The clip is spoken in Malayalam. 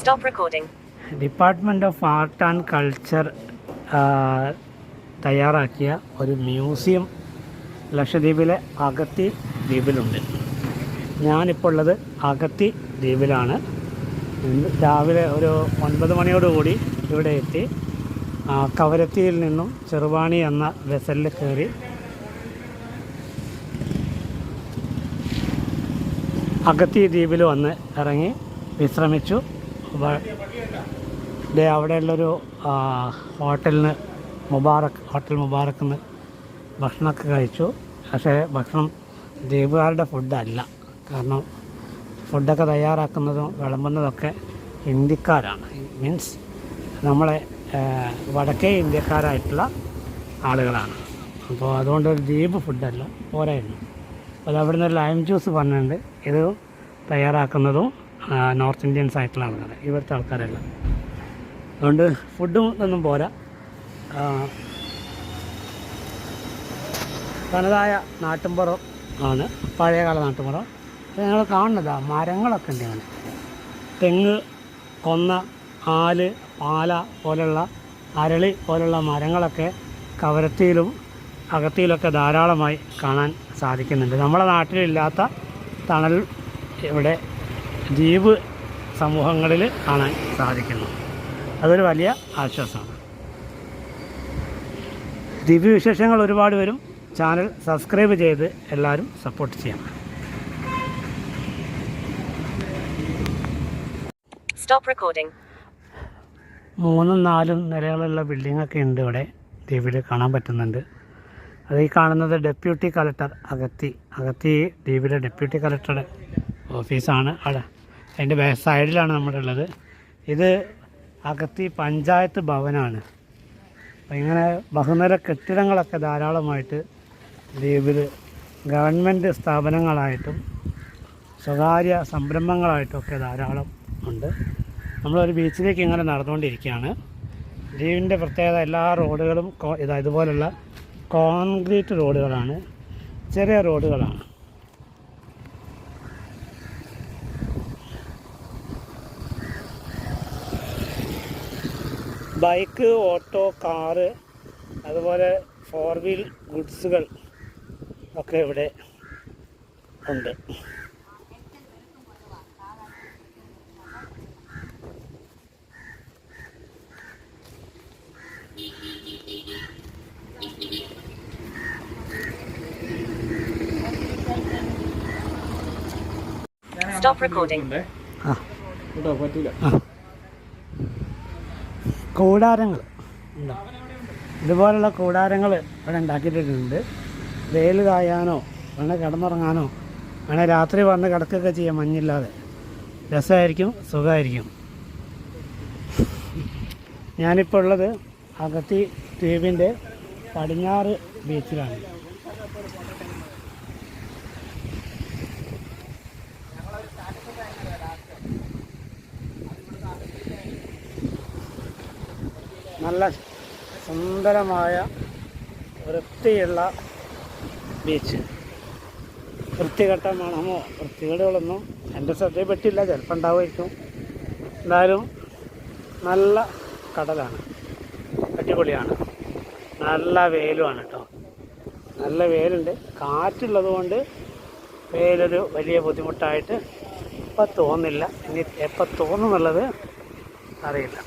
Stop recording. Department of art and culture തയ്യാറാക്കിയ ഒരു മ്യൂസിയം ലക്ഷദ്വീപിലെ അഗത്തി ദ്വീപിലുണ്ട്. ഞാനിപ്പോൾ ഉള്ളത് അഗത്തി ദ്വീപിലാണ്. രാവിലെ ഒരു ഒൻപത് മണിയോടുകൂടി ഇവിടെ എത്തി. കവരത്തിയിൽ നിന്നും ചെറുവാണി എന്ന വെസലിൽ കയറി. അഗത്തി ദ്വീപിൽ വന്ന് ഇറങ്ങി വിശ്രമിച്ചു. ദേ അവിടെയുള്ളൊരു ഹോട്ടലിന് മുബാറക്ക് ഹോട്ടൽ മുബാറക്കിന്ന് ഭക്ഷണമൊക്കെ കഴിച്ചു. പക്ഷേ ഭക്ഷണം ദ്വീപുകാരുടെ ഫുഡല്ല. കാരണം ഫുഡൊക്കെ തയ്യാറാക്കുന്നതും വിളമ്പുന്നതൊക്കെ ഇന്ത്യക്കാരാണ്. മീൻസ് നമ്മളെ വടക്കേ ഇന്ത്യക്കാരായിട്ടുള്ള ആളുകളാണ്. അപ്പോൾ അതുകൊണ്ട് ഒരു ദ്വീപ് ഫുഡല്ല. പോരായിരുന്നു. അപ്പോൾ അവിടുന്ന് ലൈം ജ്യൂസ് പറഞ്ഞിട്ടുണ്ട്. ഇത് തയ്യാറാക്കുന്നതും നോർത്ത് ഇന്ത്യൻസ് ആയിട്ടുള്ള ആൾക്കാർ ഇവിടുത്തെ ആൾക്കാരെല്ലാം. അതുകൊണ്ട് ഫുഡും ഇതൊന്നും പോരാ. തനതായ നാട്ടുംപുറം ആണ്. പഴയകാല നാട്ടുംപുറം. ഞങ്ങൾ കാണുന്നതാ മരങ്ങളൊക്കെ ഉണ്ട് അങ്ങനെ. തെങ്ങ് കൊന്ന ആൽ പാല പോലുള്ള അരളി പോലുള്ള മരങ്ങളൊക്കെ കവരത്തിയിലും അകത്തിയിലൊക്കെ ധാരാളമായി കാണാൻ സാധിക്കുന്നുണ്ട്. നമ്മുടെ നാട്ടിലില്ലാത്ത തണൽ ഇവിടെ ദ്വീപ് സമൂഹങ്ങളിൽ കാണാൻ സാധിക്കുന്നു. അതൊരു വലിയ ആശ്വാസമാണ്. ദിവ്യവിശേഷങ്ങൾ വിശേഷങ്ങൾ ഒരുപാട് വരും. ചാനൽ സബ്സ്ക്രൈബ് ചെയ്ത് എല്ലാവരും സപ്പോർട്ട് ചെയ്യണം സ്റ്റോപ്പ് റെക്കോർഡിംഗ് മൂന്നും നാലും നിലകളുള്ള ബിൽഡിങ്ങൊക്കെ ഉണ്ട് ഇവിടെ. ദ്വീപിൽ കാണാൻ പറ്റുന്നുണ്ട്. അത് ഈ കാണുന്നത് ഡെപ്യൂട്ടി കളക്ടർ അഗത്തി. അഗത്തി ദ്വീപിലെ ഡെപ്യൂട്ടി കളക്ടറുടെ ഓഫീസാണ് അവിടെ. അതിന്റെ ബാക്ക് സൈഡിലാണ് നമ്മുടെ ഉള്ളത് ഇത് അകത്തി പഞ്ചായത്ത് ഭവനാണ്. അപ്പം ഇങ്ങനെ ബഹുനില കെട്ടിടങ്ങളൊക്കെ ധാരാളമായിട്ട് ദ്വീപിൽ ഗവൺമെന്റ് സ്ഥാപനങ്ങളായിട്ടും സ്വകാര്യ സംരംഭങ്ങളായിട്ടൊക്കെ ധാരാളം ഉണ്ട്. നമ്മളൊരു ബീച്ചിലേക്ക് ഇങ്ങനെ നടന്നുകൊണ്ടിരിക്കുകയാണ്. ദ്വീപിന്റെ പ്രത്യേകത എല്ലാ റോഡുകളും ഇതാ ഇതുപോലുള്ള കോൺക്രീറ്റ് റോഡുകളാണ് ചെറിയ റോഡുകളാണ് ബൈക്ക് ഓട്ടോ കാറ് അതുപോലെ ഫോർ വീൽ ഗുഡ്സുകൾ ഒക്കെ ഇവിടെ ഉണ്ട്. സ്റ്റോപ്പ് റെക്കോർഡിംഗ് ആ. ആ. കൂടാരങ്ങൾ. ഉണ്ടോ? ഇതുപോലുള്ള കൂടാരങ്ങൾ ഇവിടെ ഉണ്ടാക്കിയിട്ടുണ്ട്. വെയിൽ കായാനോ വേണേൽ കിടന്നുറങ്ങാനോ വേണേൽ രാത്രി വന്ന് കിടക്കുകയൊക്കെ ചെയ്യാം മഞ്ഞില്ലാതെ. രസമായിരിക്കും സുഖമായിരിക്കും. ഞാനിപ്പോൾ ഉള്ളത് അകത്തി ദ്വീപിന്റെ പടിഞ്ഞാറ് ബീച്ചിലാണ്. നല്ല സുന്ദരമായ വൃത്തിയുള്ള ബീച്ച് വൃത്തികെട്ട മണമോ? വൃത്തികേടുകളൊന്നും എന്റെ ശ്രദ്ധയിൽപ്പെട്ടില്ല. ചിലപ്പോൾ ഉണ്ടാവുമായിരിക്കും. എന്തായാലും നല്ല കടലാണ്. അടിപൊളിയാണ്. നല്ല വെയിലുമാണ് കേട്ടോ. നല്ല വെയിലുണ്ട്. കാറ്റുള്ളത് കൊണ്ട് വെയിലൊരു വലിയ ബുദ്ധിമുട്ടായിട്ട് ഇപ്പം തോന്നില്ല ഇനി എപ്പോൾ തോന്നുന്നുള്ളത് അറിയില്ല.